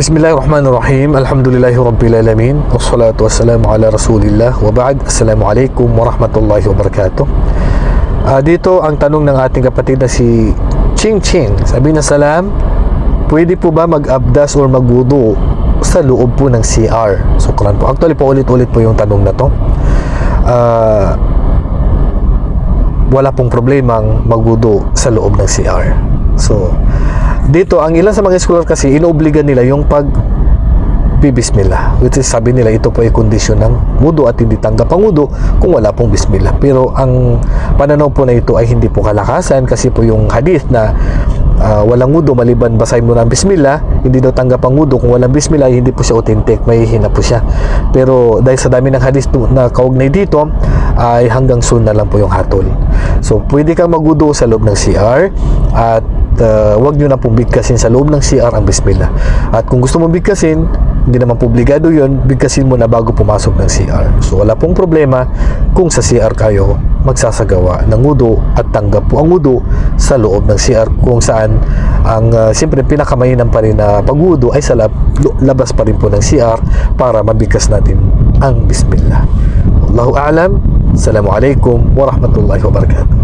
Bismillahirrahmanirrahim. Alhamdulillahi Rabbil Alamin. Wassalatu wassalamu ala Rasulillah. Wa ba'd. Assalamualaikum warahmatullahi wabarakatuh. Ah, dito ang tanong ng ating kapatid na si Ching Ching. Sabi na salam, pwede po ba mag-abdas or magwudu sa loob po ng CR? Sukran po. Actually po ulit-ulit po yung tanong na to. Ah, wala pong problemang magwudu sa loob ng CR. So, dito, ang ilan sa mga scholar kasi, inoobligan nila yung pag bibismillah. Which is sabi nila ito po ay kondisyon ng wudu at hindi tanggap ang wudu kung wala pong bismillah. Pero ang pananaw po na ito ay hindi po kalakasan kasi po yung hadith na ah, walang wudu maliban basahin mo ng bismillah, hindi daw tanggap ang wudu kung walang bismillah, hindi po siya authentic, may hina po siya. Pero dahil sa dami ng hadith to- na kaugnay dito, ay hanggang sunna lang po yung hatol. So, pwede kang magwudu sa loob ng CR at uh, wag nyo na pong bigkasin sa loob ng CR ang bismillah. At kung gusto mong bigkasin, hindi naman publikado yun, bigkasin mo na bago pumasok ng CR. So wala pong problema kung sa CR kayo magsasagawa ng wudu at tanggap po ang wudu sa loob ng CR kung saan ang uh, siyempre pinakamainam pa rin na pagwudu ay sa lab, labas pa rin po ng CR para mabigkas natin ang bismillah. Allahu a'lam. Assalamualaikum warahmatullahi wabarakatuh.